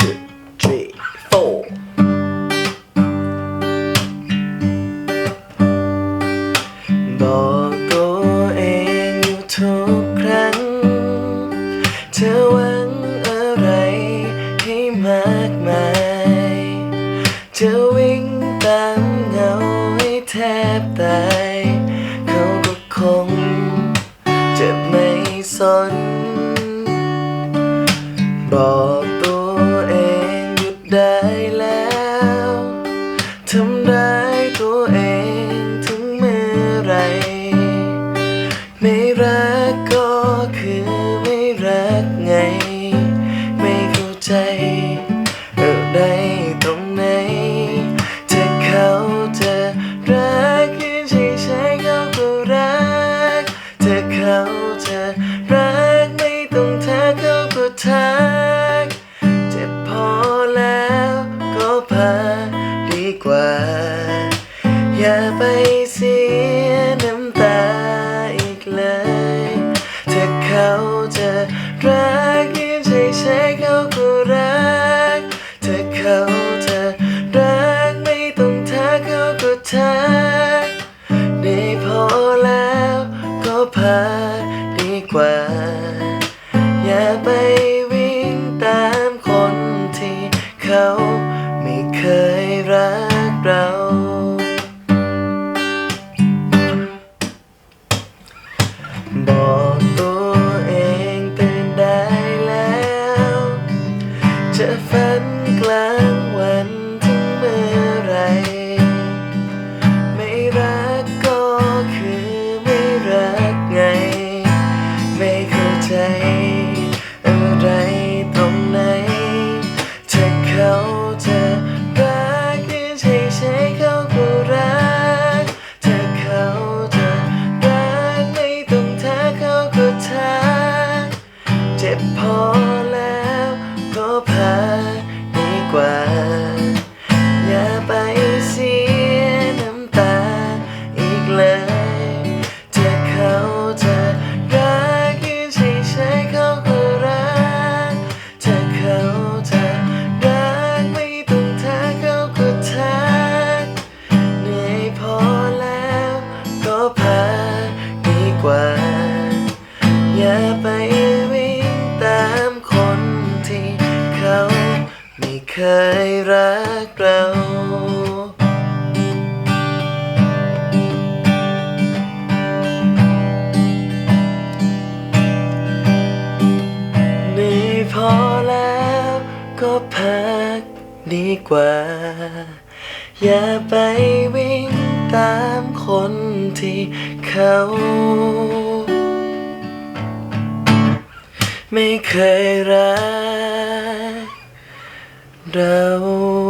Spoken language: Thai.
two three four บอกตัวเองอยู่ทุกครั้ง เธอหวังอะไรให้มากมายเธอวิ่งตามเงาให้แทบตายเขาก็คงจะไม่สนบอก ได้แล้วทำร้ายตัวเองถึงเมื่อไร ไม่รักก็คือไม่รักไง ไม่เข้าใจ กว่า อย่าไปเสียน้ำตาอีกเลย ถ้าเขาจะรักยืนเฉยๆเขาก็รัก ถ้าเขาจะรักไม่ต้องทักเขาก็ทักได้พอแล้วก็พา นกลางวันถึงเมื่อไร ไม่รักก็คือไม่รักไง ไม่เข้าใจอะไรตรงไหนถ้าเขา เคยรักเราเหนื่อยพอแล้วก็พักดีกว่า อย่าไปวิ่งตามคนที่เขาไม่เคยรัก down